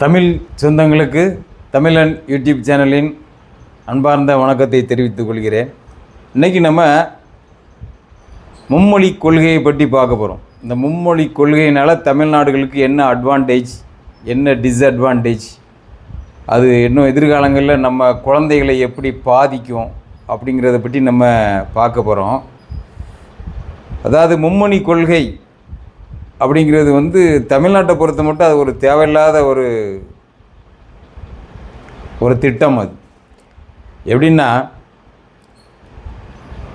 தமிழ் சொந்தங்களுக்கு தமிழன் யூடியூப் சேனலின் அன்பார்ந்த வணக்கத்தை தெரிவித்துக் கொள்கிறேன். இன்றைக்கி நம்ம மும்மொழி கொள்கையை பற்றி பார்க்க போகிறோம் இந்த மும்மொழி கொள்கையினால் தமிழ்நாடுகளுக்கு என்ன அட்வான்டேஜ் என்ன டிஸ்அட்வான்டேஜ் அது இன்னும் எதிர்காலங்களில் நம்ம குழந்தைகளை எப்படி பாதிக்கும் அப்படிங்கிறத பற்றி நம்ம பார்க்க போகிறோம் அதாவது மும்மொழி கொள்கை அப்படிங்கிறது வந்து தமிழ்நாட்டை பொறுத்த மட்டும் அது ஒரு தேவையில்லாத ஒரு ஒரு திட்டம் அது. எப்படின்னா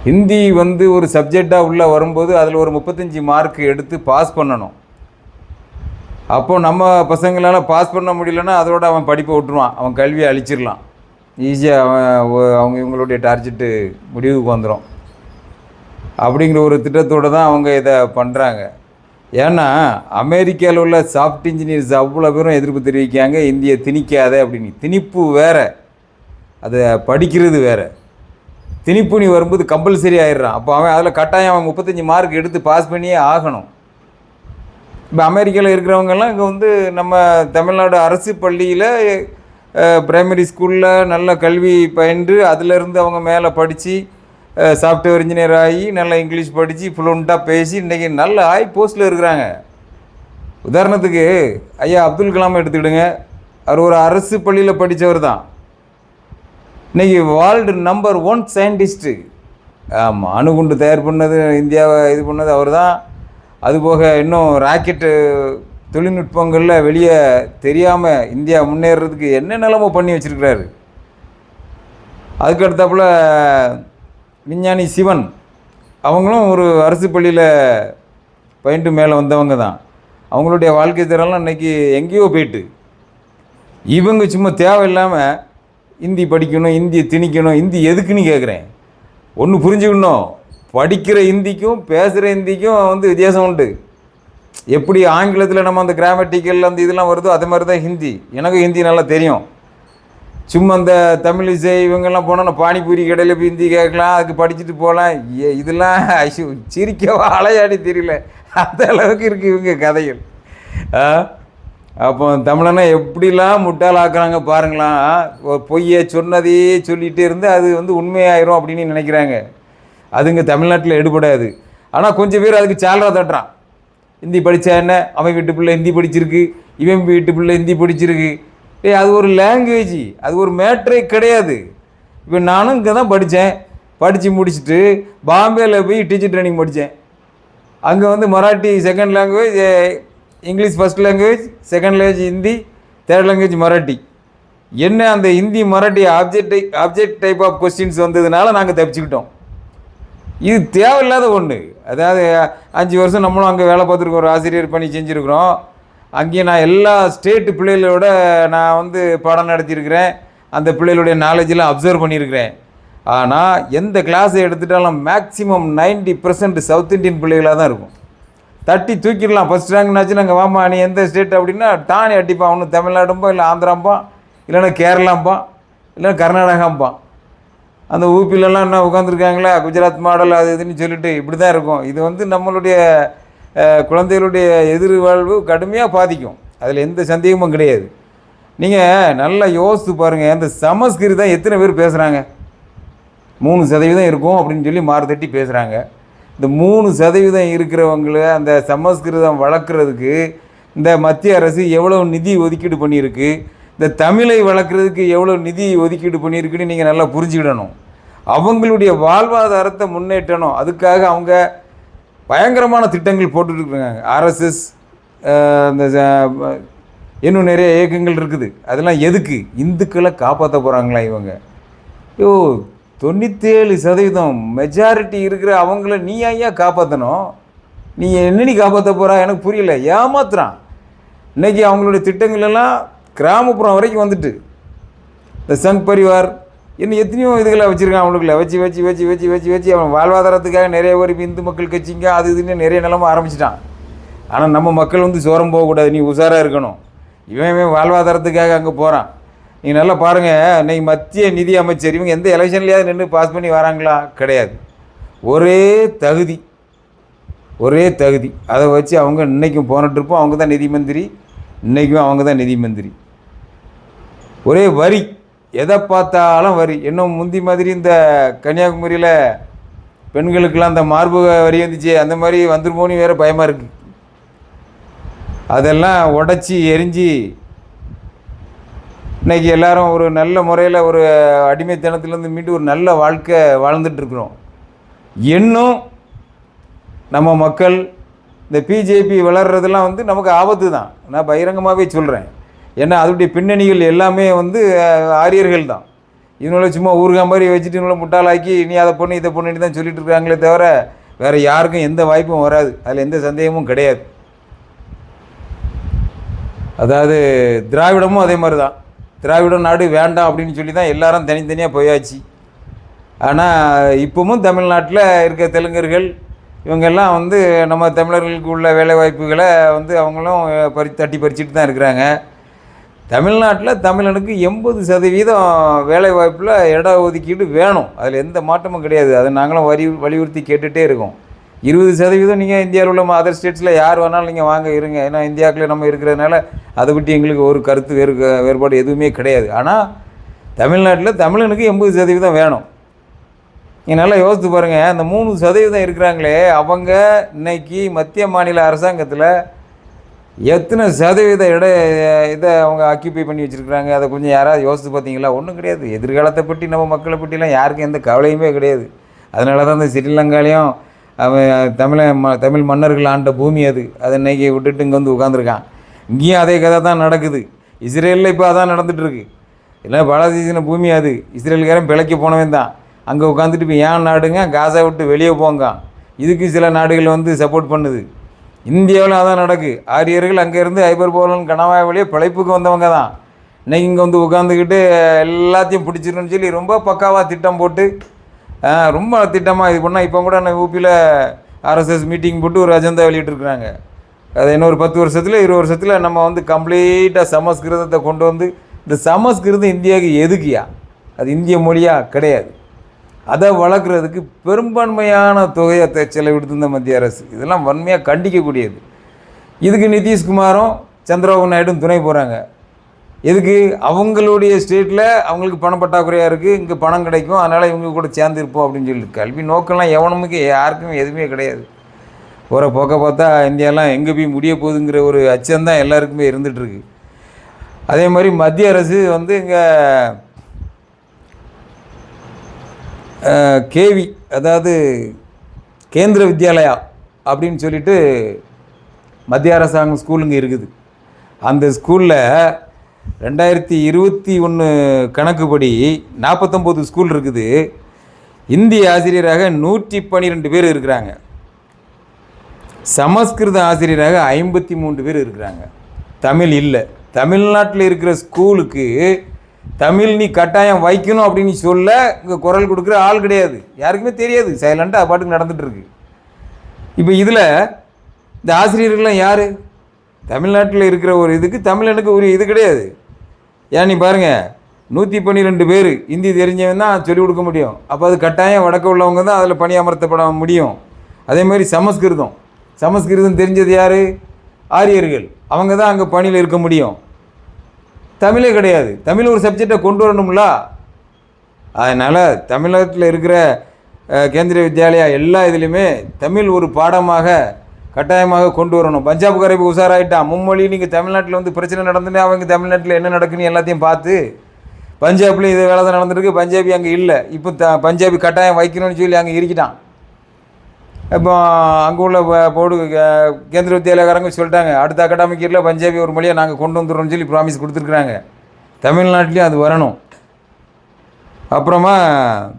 ஹிந்தி வந்து ஒரு சப்ஜெக்டாக உள்ளே வரும்போது அதில் ஒரு முப்பத்தஞ்சு மார்க் எடுத்து பாஸ் பண்ணணும். அப்போ நம்ம பசங்களால் பாஸ் பண்ண முடியலன்னா அதோட அவன் படிப்பை விட்டுருவான். அவன் கல்வியை அழிச்சிடலாம். ஈஸியாக அவன் அவங்க இவங்களுடைய டார்ஜெட்டு முடிவுக்கு வந்துடும் அப்படிங்கிற ஒரு திட்டத்தோடு தான் அவங்க இதை பண்ணுறாங்க ஏன்னா அமெரிக்காவில் உள்ள சாஃப்ட் இன்ஜினியர்ஸ் அவ்வளோ பேரும் எதிர்ப்பு தெரிவிக்காங்க இந்தியை திணிக்காத அப்படின்னு. திணிப்பு வேறு. அதை படிக்கிறது வேற. திணிப்பு நீ வரும்போது கம்பல்சரி ஆயிடுறான். அப்போ அவன் அதில் கட்டாயம் அவன் முப்பத்தஞ்சு மார்க் எடுத்து பாஸ் பண்ணியே ஆகணும். இப்போ அமெரிக்காவில் இருக்கிறவங்கெல்லாம் இங்கே வந்து நம்ம தமிழ்நாடு அரசு பள்ளியில் ப்ரைமரி ஸ்கூலில் நல்ல கல்வி பயின்று அதிலிருந்து அவங்க மேலே படித்து சாஃப்ட்வேர் இன்ஜினியர் ஆகி நல்லா இங்கிலீஷ் படித்து ஃப்ளூண்ட்டாக பேசி இன்றைக்கி நல்ல ஆகி போஸ்ட்டில் இருக்கிறாங்க. உதாரணத்துக்கு ஐயா அப்துல் கலாம் எடுத்துக்கிடுங்க. அவர் ஒரு அரசு பள்ளியில் படித்தவர் தான். இன்றைக்கி வேர்ல்டு நம்பர் ஒன் சயின்டிஸ்ட்டு ஆமாம் அணுகுண்டு தயார் பண்ணது இந்தியாவை இது பண்ணது அவர் தான். அதுபோக இன்னும் ராக்கெட்டு தொழில்நுட்பங்களில் வெளியே தெரியாமல் இந்தியா முன்னேறதுக்கு என்ன நிலமோ பண்ணி வச்சுருக்கிறாரு? அதுக்கு அடுத்தாப்புல விஞ்ஞானி சிவன் அவங்களும் ஒரு அரசு பள்ளியில் பயின்று மேலே வந்தவங்க தான். அவங்களுடைய வாழ்க்கை தரம்லாம் இன்றைக்கி எங்கேயோ போயிட்டு. இவங்க சும்மா தேவையில்லாமல் ஹிந்தி படிக்கணும் இந்தியை திணிக்கணும் ஹிந்தி எதுக்குன்னு கேட்குறேன் ஒன்று புரிஞ்சுக்கணும். படிக்கிற ஹிந்திக்கும் பேசுகிற ஹிந்திக்கும் வந்து வித்தியாசம் உண்டு. எப்படி ஆங்கிலத்தில் நம்ம அந்த கிராமட்டிக்கல் அந்த இதெல்லாம் வருதோ அதே மாதிரி தான் ஹிந்தி. எனக்கும் ஹிந்தி நல்லா தெரியும். சும்மா இந்த தமிழ் இசை இவங்கெல்லாம் நான் பானிபூரி கடையில் போய் ஹிந்தி கேட்கலாம் அதுக்கு படிச்சுட்டு போகலாம் ஏ இதெல்லாம் ஐயோ சிரிக்கவா அலையாடி தெரியல. அந்த அளவுக்கு இருக்குது இவங்க கதைகள். அப்போ தமிழனை எப்படிலாம் முட்டாளாக்குறாங்க பாருங்களா ஒரு பொய்யை சொன்னதையே சொல்லிகிட்டே இருந்து அது வந்து உண்மையாயிரும் அப்படின்னு நினைக்கிறாங்க. அதுங்க தமிழ்நாட்டில் எடுபடாது. ஆனால் கொஞ்சம் பேர் அதுக்கு சாலரா தட்டுறான். ஹிந்தி படித்தா என்ன? அவன் வீட்டு பிள்ளை ஹிந்தி படிச்சிருக்கு இவன் வீட்டு பிள்ளை ஹிந்தி படிச்சிருக்கு. ஏய் அது ஒரு லாங்குவேஜ் அது ஒரு மேட்ரே கிடையாது. இப்போ நானும் இங்கே தான் படித்தேன் படித்து முடிச்சுட்டு பாம்பேயில் போய் டீச்சர் ட்ரைனிங் படித்தேன் அங்கே வந்து Marathi second language English first language second language Hindi third language Marathi. என்ன அந்த Hindi Marathi object object type of questions வந்ததுனால நாங்கள் தப்பிச்சுக்கிட்டோம். இது தேவையில்லாத ஒன்று அதாவது அஞ்சு வருஷம் நம்மளும் அங்கே வேலை பார்த்துருக்கோம் ஒரு ஆசிரியர் பண்ணி செஞ்சுருக்குறோம். அங்கேயும் நான் எல்லா ஸ்டேட்டு பிள்ளைகளோட நான் வந்து பாடம் நடத்தியிருக்கிறேன். அந்த பிள்ளைகளுடைய நாலேஜெலாம் அப்சர்வ் பண்ணியிருக்கிறேன். ஆனால் எந்த கிளாஸை எடுத்துட்டாலும் மேக்ஸிமம் 90% பர்சன்ட் சவுத் இந்தியன் பிள்ளைகளாக தான் இருக்கும். தட்டி தூக்கிடலாம். ஃபஸ்ட் ரேங்க்னாச்சு நாங்கள் வாமா நீ எந்த ஸ்டேட் அப்படின்னா டானி அடிப்பான். ஒன்று தமிழ்நாடும்பா இல்லை ஆந்திராம்பா இல்லைன்னா கேரளாம்பா இல்லைன்னா கர்நாடகாம்பான் அந்த ஊப்பிலெல்லாம் என்ன உட்காந்துருக்காங்களா குஜராத் மாடல் அது இதுன்னு சொல்லிட்டு இப்படி தான் இருக்கும். இது வந்து நம்மளுடைய குழந்தைகளுடைய எதிர்வாழ்வு கடுமையாக பாதிக்கும். அதில் எந்த சந்தேகமும் கிடையாது. நீங்கள் நல்லா யோசித்து பாருங்கள் இந்த சமஸ்கிருதம் எத்தனை பேர் பேசுகிறாங்க மூணு சதவீதம் இருக்கும் அப்படின்னு சொல்லி மாறுதட்டி பேசுகிறாங்க இந்த மூணு சதவீதம் இருக்கிறவங்கள அந்த சமஸ்கிருதம் வளர்க்குறதுக்கு இந்த மத்திய அரசு எவ்வளோ நிதி ஒதுக்கீடு பண்ணியிருக்கு இந்த தமிழை வளர்க்குறதுக்கு எவ்வளோ நிதி ஒதுக்கீடு பண்ணியிருக்குன்னு நீங்கள் நல்லா புரிஞ்சுக்கிடணும். அவங்களுடைய வாழ்வாதாரத்தை முன்னேற்றணும். அதுக்காக அவங்க பயங்கரமான திட்டங்கள் போட்டுட்ருக்காங்க ஆர்எஸ்எஸ் அந்த இன்னும் நிறைய இயக்கங்கள் இருக்குது. அதெல்லாம் எதுக்கு? இந்துக்களை காப்பாற்ற போகிறாங்களா இவங்க? ஐயோ தொண்ணூற்றேழு சதவீதம் மெஜாரிட்டி இருக்கிற அவங்கள நீ ஐயா காப்பாற்றணும் நீ என்ன நீ காப்பாற்ற போகிறா எனக்கு புரியல. ஏமாத்துறான். இன்னைக்கு அவங்களுடைய திட்டங்கள் எல்லாம் கிராமப்புறம் வரைக்கும் வந்துட்டு. இந்த சங் பரிவார் இன்னும் எத்தனையோ இதுகளை வச்சுருக்கான் அவங்களுக்குள்ள வச்சு வச்சு வச்சு வச்சு வச்சு வச்சு அவன் வாழ்வாதாரத்துக்காக நிறைய பேர் இப்போ இந்து மக்கள் கட்சிங்க அது இதுன்னு நிறைய நிலம ஆரம்பிச்சிட்டான். ஆனால் நம்ம மக்கள் வந்து சோரம் போகக்கூடாது. நீ உஷாராக இருக்கணும். இவன் இவன் வாழ்வாதாரத்துக்காக அங்கே போகிறான் நீ நல்லா பாருங்கள் இன்னைக்கு மத்திய நிதி அமைச்சர் இவங்க எந்த எலெக்ஷன்லையாவது நின்று பாஸ் பண்ணி வராங்களா? கிடையாது. ஒரே தகுதி. ஒரே தகுதி. அதை வச்சு அவங்க இன்றைக்கும் போன ட்ரிப்பும் அவங்க தான் நிதி மந்திரி. இன்றைக்கும் அவங்க தான் நிதி மந்திரி. ஒரே வரி. எதை பார்த்தாலும் வரி. இன்னும் முந்தி மாதிரி இந்த கன்னியாகுமரியில் பெண்களுக்கெல்லாம் அந்த மார்பு வரி வந்துச்சு அந்த மாதிரி வந்துருமோன்னு வேறு பயமாக இருக்குது அதெல்லாம் உடச்சி எரிஞ்சு இன்னைக்கு எல்லாரும் ஒரு நல்ல முறையில் ஒரு அடிமைத்தனத்துலேருந்து மீண்டு ஒரு நல்ல வாழ்க்கை வாழ்ந்துட்டுருக்குறோம் இன்னும் நம்ம மக்கள் இந்த பிஜேபி வளர்றதெல்லாம் வந்து நமக்கு ஆபத்து தான் நான் பகிரங்கமாகவே சொல்கிறேன் ஏன்னா அதனுடைய பின்னணிகள் எல்லாமே வந்து ஆரியர்கள் தான் இவங்கள சும்மா ஊருகா மாதிரி வச்சுட்டு இவங்கள முட்டாளாக்கி நீ அதை பொண்ணு இதை பொண்ணுன்னு தான் சொல்லிட்டு இருக்காங்களே தவிர வேறு யாருக்கும் எந்த வாய்ப்பும் வராது. அதில் எந்த சந்தேகமும் கிடையாது. அதாவது திராவிடமும் அதே மாதிரி தான் திராவிட நாடு வேண்டாம் அப்படின்னு சொல்லி தான் எல்லாரும் தனித்தனியாக போயாச்சு. ஆனால் இப்போவும் தமிழ்நாட்டில் இருக்க தெலுங்கர்கள் இவங்கெல்லாம் வந்து நம்ம தமிழர்களுக்கு உள்ள வேலைவாய்ப்புகளை வந்து அவங்களும் பறி தட்டி பறிச்சுட்டு தான் இருக்கிறாங்க. தமிழ்நாட்டில் தமிழனுக்கு எண்பது சதவீதம் வேலைவாய்ப்பில் இட ஒதுக்கீடு வேணும். அதில் எந்த மாற்றமும் கிடையாது. அதை நாங்களும் வரி வலியுறுத்தி கேட்டுகிட்டே இருக்கோம். இருபது சதவீதம் நீங்கள் இந்தியாவில் உள்ள அதர் ஸ்டேட்ஸில் யார் வேணாலும் நீங்கள் வாங்க இருங்க. ஏன்னா இந்தியாவுக்குள்ளே நம்ம இருக்கிறதுனால அதை பற்றி எங்களுக்கு ஒரு கருத்து வேறு வேறுபாடு எதுவுமே கிடையாது. ஆனால் தமிழ்நாட்டில் தமிழனுக்கு எண்பது சதவீதம் வேணும். நீங்கள் நல்லா யோசித்து பாருங்கள் அந்த மூணு சதவீதம் இருக்கிறாங்களே அவங்க இன்னைக்கு மத்திய மாநில அரசாங்கத்தில் எத்தனை சதவீத இட இதை அவங்க ஆக்கியூபை பண்ணி வச்சுருக்குறாங்க? அதை கொஞ்சம் யாராவது யோசித்து பார்த்தீங்களா? ஒன்றும் கிடையாது. எதிர்காலத்தை பற்றி நம்ம மக்களை பற்றிலாம் யாருக்கும் எந்த கவலையுமே கிடையாது. அதனால தான் இந்த ஸ்ரீலங்காலையும் அவன் தமிழ ம தமிழ் மன்னர்கள் ஆண்ட பூமி அது. அதை இன்னைக்கு விட்டுட்டு இங்கே வந்து உட்காந்துருக்கான் இங்கேயும் அதே கதை தான் நடக்குது. இஸ்ரேலில் இப்போ அதான் நடந்துகிட்ருக்கு இல்லை பாலதீசின பூமி அது. இஸ்ரேலுக்காரன் பிழைக்க போனவன் தான். அங்கே உட்காந்துட்டு இப்போ ஏன் நாடுங்க? காசை விட்டு வெளியே போங்க இதுக்கு சில நாடுகள் வந்து சப்போர்ட் பண்ணுது. இந்தியாவில் அதான் நடக்கு. ஆரியர்கள் அங்கேருந்து ஐபர் போலன் கணவாய் வழியே பிழைப்புக்கு வந்தவங்க தான். இன்னைக்கு இங்கே வந்து உட்காந்துக்கிட்டு எல்லாத்தையும் பிடிச்சிருன்னு சொல்லி ரொம்ப பக்காவாக திட்டம் போட்டு ரொம்ப திட்டமாக இது பண்ணால் இப்போ கூட நான் யூபியில் ஆர்எஸ்எஸ் மீட்டிங் போட்டு ஒரு அஜெண்டா வெளியிட்டிருக்கிறாங்க. அது இன்னொரு பத்து வருஷத்தில் இருபது வருஷத்தில் நம்ம வந்து கம்ப்ளீட்டாக சமஸ்கிருதத்தை கொண்டு வந்து இந்த சமஸ்கிருதம் இந்தியாவுக்கு எதுக்குயா அது இந்திய மொழியாக கிடையாது. அதை வளர்க்குறதுக்கு பெரும்பான்மையான தொகையை த- செலவிடுத்து இந்த மத்திய அரசு. இதெல்லாம் வன்மையாக கண்டிக்கக்கூடியது. இதுக்கு நிதிஷ்குமாரும் சந்திரபாபு நாயுடும் துணை போகிறாங்க இதுக்கு அவங்களுடைய ஸ்டேட்டில் அவங்களுக்கு பணம் பற்றாக்குறையாக இருக்குது இங்கே பணம் கிடைக்கும் அதனால் இவங்க கூட சேர்ந்து இருப்போம் அப்படின்னு சொல்லி கல்வி நோக்கம்லாம் எவனமுக்கு யாருக்கும் எதுவுமே கிடையாது. போகிற போக்க பார்த்தா இந்தியாலாம் எங்கே போய் முடிய போகுதுங்கிற ஒரு அச்சம்தான் எல்லாருக்குமே இருந்துகிட்ருக்கு அதே மாதிரி மத்திய அரசு வந்து இங்கே கேவி அதாவது கேந்திர வித்யாலயா அப்படின்னு சொல்லிட்டு மத்திய அரசாங்கம் ஸ்கூலுங்க இருக்குது. அந்த ஸ்கூலில் ரெண்டாயிரத்தி இருபத்தி ஒன்று கணக்குப்படி நாற்பத்தொம்போது ஸ்கூல் இருக்குது. இந்திய ஆசிரியராக நூற்றி பன்னிரெண்டு பேர் இருக்கிறாங்க. சமஸ்கிருத ஆசிரியராக ஐம்பத்தி மூன்று பேர் இருக்கிறாங்க. தமிழ் இல்லை. தமிழ்நாட்டில் இருக்கிற ஸ்கூலுக்கு தமிழ் நீ கட்டாயம் வைக்கணும் அப்படின்னு சொல்ல இங்கே குரல் கொடுக்குற ஆள் கிடையாது. யாருக்குமே தெரியாது. சைலண்ட்டாக பாட்டுக்கு நடந்துட்டு இப்போ இதில் இந்த ஆசிரியர்கள்லாம் யார்? தமிழ்நாட்டில் இருக்கிற ஒரு இதுக்கு தமிழனுக்கு ஒரு இது கிடையாது. ஏன் நீ பாருங்கள் நூற்றி பன்னிரெண்டு பேர் இந்தி தெரிஞ்சவன் தான் சொல்லிக் கொடுக்க முடியும். அப்போ அது கட்டாயம் வடக்க உள்ளவங்க தான் அதில் பணியமர்த்தப்பட முடியும். அதே மாதிரி சமஸ்கிருதம். சமஸ்கிருதம் தெரிஞ்சது யார்? ஆரியர்கள். அவங்க தான் அங்கே பணியில் இருக்க முடியும். தமிழே கிடையாது. தமிழ் ஒரு சப்ஜெக்டை கொண்டு வரணும்ல? அதனால் தமிழகத்தில் இருக்கிற கேந்திரிய வித்யாலயா எல்லா இதுலேயுமே தமிழ் ஒரு பாடமாக கட்டாயமாக கொண்டு வரணும். பஞ்சாப் இப்போ உஷாராயிட்டான் மும்மொழி நீங்கள் தமிழ்நாட்டில் வந்து பிரச்சனை நடந்துன்னு அவங்க தமிழ்நாட்டில் என்ன நடக்குன்னு எல்லாத்தையும் பார்த்து பஞ்சாப்லேயும் இது வேலை தான் நடந்துருக்கு. பஞ்சாபி அங்கே இல்லை. இப்போ த பஞ்சாபி கட்டாயம் வைக்கணும்னு சொல்லி அங்கே இருக்கிட்டான் இப்போ அங்கே உள்ள போர்டு கேந்திர வித்தியாலயக்காரங்க சொல்லிட்டாங்க அடுத்த அகாடமிக் இயரில் பஞ்சாபி ஒரு மொழியை நாங்கள் கொண்டு வந்துடுறோம்னு சொல்லி ப்ராமிஸ் கொடுத்துருக்குறாங்க. தமிழ்நாட்டிலையும் அது வரணும். அப்புறமா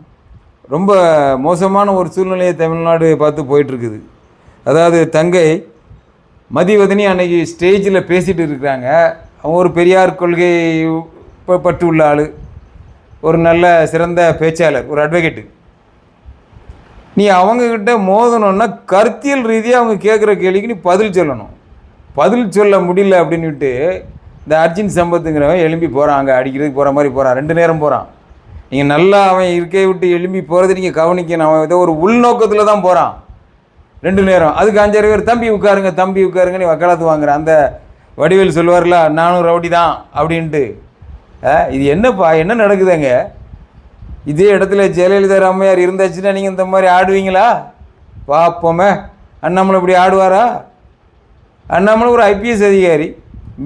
ரொம்ப மோசமான ஒரு சூழ்நிலையை தமிழ்நாடு பார்த்து போயிட்டுருக்குது. அதாவது தங்கை மதிவதனி அன்னைக்கு ஸ்டேஜில் பேசிகிட்டு இருக்கிறாங்க. அவங்க ஒரு பெரியார் கொள்கை ப- உள்ள ஆள். ஒரு நல்ல சிறந்த பேச்சாளர் ஒரு அட்வொகேட்டு நீ அவங்கக்கிட்ட மோதணுன்னா கருத்தியல் ரீதியாக அவங்க கேட்குற கேள்விக்கு நீ பதில் சொல்லணும். பதில் சொல்ல முடியல அப்படின்னுட்டு இந்த அர்ஜுன் சம்பத்துங்கிறவன் எழும்பி போகிறான் அங்கே அடிக்கிறதுக்கு போகிற மாதிரி போகிறான் ரெண்டு நேரம் போகிறான் நீங்கள் நல்லா அவன் இருக்கையை விட்டு எழும்பி போகிறது நீங்கள் கவனிக்கணும். அவன் ஏதோ ஒரு உள்நோக்கத்தில் தான் போகிறான் ரெண்டு நேரம். அதுக்கு அஞ்சாறு பேர் தம்பி உட்காருங்க தம்பி உட்காருங்க நீ வக்காலத்து வாங்குற. அந்த வடிவேல் சொல்லுவார்ல நானும் ரவுடி தான் அப்படின்ட்டு இது என்னப்பா என்ன நடக்குதுங்க? இதே இடத்துல ஜெயலலிதா அம்மையார் இருந்தாச்சுன்னா நீங்கள் இந்த மாதிரி ஆடுவீங்களா? பார்ப்போமே அண்ணாமலை இப்படி ஆடுவாரா? அண்ணாமலை ஒரு ஐபிஎஸ் அதிகாரி.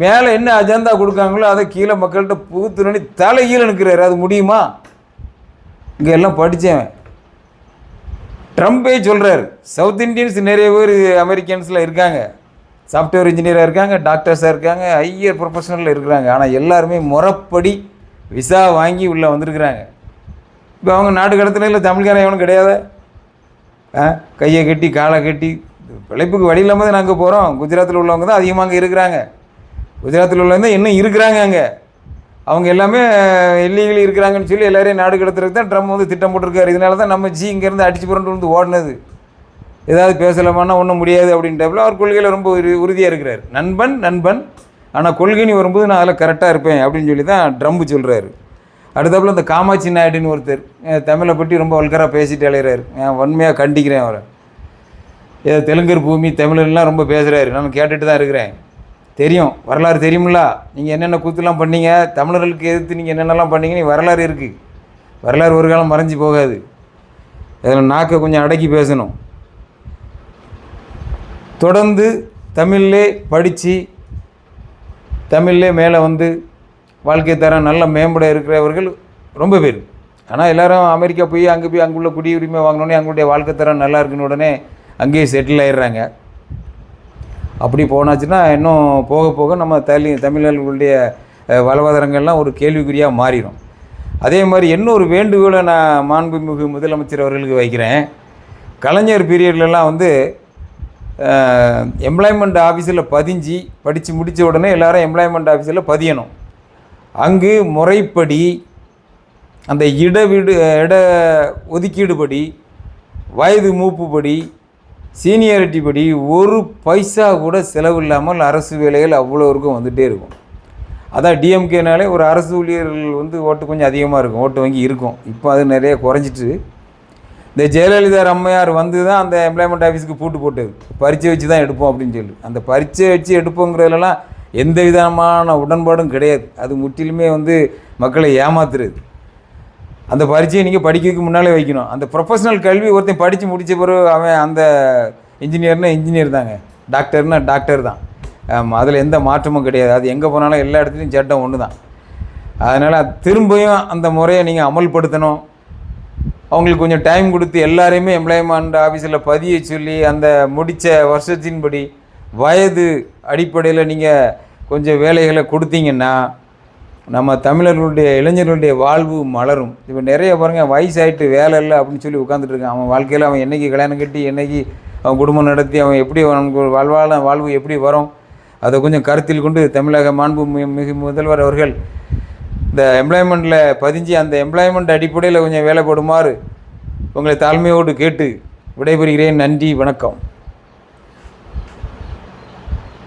மேலே என்ன அஜெண்டா கொடுக்காங்களோ அதை கீழே மக்கள்கிட்ட புகுத்துனி தலைகீழ நிற்கிறாரு அது முடியுமா? இங்கே எல்லாம் படித்தேன் ட்ரம்பே சொல்கிறார் சவுத் இந்தியன்ஸ் நிறைய பேர் அமெரிக்கன்ஸில் இருக்காங்க. சாஃப்ட்வேர் இன்ஜினியராக இருக்காங்க டாக்டர்ஸாக இருக்காங்க ஹையர் ப்ரொஃபஷனலில் இருக்கிறாங்க. ஆனால் எல்லாருமே முறப்படி விசா வாங்கி உள்ளே வந்திருக்கிறாங்க. இப்போ அவங்க நாட்டு இல்லை தமிழ்காரன் எவனும் கிடையாது? ஆ? கையை கட்டி காலை கட்டி பிழைப்புக்கு வழி இல்லாமல் தான் நாங்கள் போகிறோம் குஜராத்தில் உள்ளவங்க தான் அதிகமாக அங்கே இருக்கிறாங்க. குஜராத்தில் உள்ளவங்க தான் இன்னும் இருக்கிறாங்க அங்கே. அவங்க எல்லாமே இல்லீகலி இருக்கிறாங்கன்னு சொல்லி எல்லாரையும் நாடு கடத்துறதுக்கு தான் ட்ரம் வந்து திட்டம் போட்டிருக்காரு. இதனால தான் நம்ம ஜி இங்கேருந்து அடிச்சு புரண்டு வந்து ஓடினது. ஏதாவது பேசலாமான்னா ஒன்றும் முடியாது அப்படின்றப்பல அவர் கொள்கையில் ரொம்ப உறுதியாக இருக்கிறார். நண்பன் நண்பன். ஆனால் கொள்கைன்னு வரும்போது நான் அதில் கரெக்டாக இருப்பேன் அப்படின்னு சொல்லி தான் ட்ரம்ப் சொல்கிறாரு அடுத்தப்பில் இந்த காமாட்சி நாயுடுன்னு ஒருத்தர் தமிழை பற்றி ரொம்ப வல்கராக பேசிட்டு அலைகிறாரு நான் வன்மையாக கண்டிக்கிறேன் அவரை. ஏதோ தெலுங்கர் பூமி தமிழெல்லாம் ரொம்ப பேசுகிறாரு நான் கேட்டுட்டு தான் இருக்கிறேன். தெரியும். வரலாறு தெரியுமில்ல நீங்கள் என்னென்ன கூத்துலாம் பண்ணீங்க? தமிழர்களுக்கு எதிர்த்து நீங்கள் என்னென்னலாம் பண்ணீங்கன்னு வரலாறு இருக்குது வரலாறு ஒரு காலம் மறைஞ்சு போகாது. அதில் நாக்கை கொஞ்சம் அடக்கி பேசணும். தொடர்ந்து தமிழ்லே படித்து தமிழ்லே மேலே வந்து வாழ்க்கை தரம் நல்ல மேம்பட இருக்கிறவர்கள் ரொம்ப பேர். ஆனால் எல்லாரும் அமெரிக்கா போய் அங்கே போய் அங்குள்ள குடியுரிமை வாங்கினோடனே அவங்களுடைய வாழ்க்கை தரம் நல்லா இருக்குன்னு உடனே அங்கேயே செட்டில் ஆயிடுறாங்க. அப்படி போனாச்சுன்னா இன்னும் போக போக நம்ம தலி தமிழர்களுடைய வளவாதாரங்கள்லாம் ஒரு கேள்விக்குறியாக மாறிடும் அதே மாதிரி இன்னொரு வேண்டுகோளை நான் மாண்புமிகு முதலமைச்சர் அவர்களுக்கு வைக்கிறேன். கலைஞர் பீரியட்லலாம் வந்து எம்ப்ளாய்மெண்ட் ஆஃபீஸில் பதிஞ்சு படித்து முடித்த உடனே எல்லாரும் எம்ப்ளாய்மெண்ட் ஆஃபீஸில் பதியணும். அங்கு முறைப்படி அந்த இட வீடு இட ஒதுக்கீடு படி வயது மூப்புப்படி சீனியாரிட்டி படி ஒரு பைசா கூட செலவு இல்லாமல் அரசு வேலைகள் அவ்வளோருக்கும் வந்துகிட்டே இருக்கும். அதான் டிஎம்கேனாலே ஒரு அரசு ஊழியர்கள் வந்து ஓட்டு கொஞ்சம் அதிகமாக இருக்கும் ஓட்டு வங்கி இருக்கும். இப்போ அது நிறைய குறைஞ்சிட்டு இந்த ஜெயலலிதா அம்மையார் வந்து தான் அந்த எம்ப்ளாய்மெண்ட் ஆஃபீஸுக்கு பூட்டு போட்டது. பரீட்சை வச்சு தான் எடுப்போம் அப்படின்னு சொல்லி. அந்த பரீட்சை வச்சு எடுப்போங்கிறதுலலாம் எந்த விதமான உடன்பாடும் கிடையாது. அது முற்றிலுமே வந்து மக்களை ஏமாத்துறது. அந்த பரீட்சையை நீங்கள் படிக்கிறதுக்கு முன்னாலே வைக்கணும். அந்த ப்ரொஃபஷனல் கல்வி ஒருத்தன் படித்து முடித்த பிறகு அவன் அந்த இன்ஜினியர்னால் இன்ஜினியர் தாங்க. டாக்டர்னால் டாக்டர் தான். ஆமாம் அதில் எந்த மாற்றமும் கிடையாது. அது எங்கே போனாலும் எல்லா இடத்துலையும் சட்டம் ஒன்று தான் அதனால் திரும்பியும் அந்த முறையை நீங்கள் அமல்படுத்தணும். அவங்களுக்கு கொஞ்சம் டைம் கொடுத்து எல்லாரையுமே எம்ப்ளாய்மெண்ட் ஆஃபீஸில் பதிய சொல்லி அந்த முடித்த வருஷத்தின்படி வயது அடிப்படையில் நீங்கள் கொஞ்சம் வேலைகளை கொடுத்தீங்கன்னா நம்ம தமிழர்களுடைய இளைஞர்களுடைய வாழ்வு மலரும். இப்போ நிறைய பாருங்கள் வயசாயிட்டு வேலை இல்லை அப்படின்னு சொல்லி உட்காந்துட்டு இருக்கான். அவன் வாழ்க்கையில் அவன் என்றைக்கு கல்யாணம் கட்டி என்றைக்கு அவன் குடும்பம் நடத்தி அவன் எப்படி அவனுக்கு வாழ்வாள வாழ்வு எப்படி வரும்? அதை கொஞ்சம் கருத்தில் கொண்டு தமிழக மாண்பு மிகு முதல்வர் அவர்கள் இந்த எம்ப்ளாய்மெண்ட்டில் பதிஞ்சு அந்த எம்ப்ளாய்மெண்ட் அடிப்படையில் கொஞ்சம் வேலை போடுமாறு உங்களை தாழ்மையோடு கேட்டு விடைபெறுகிறேன். நன்றி வணக்கம்.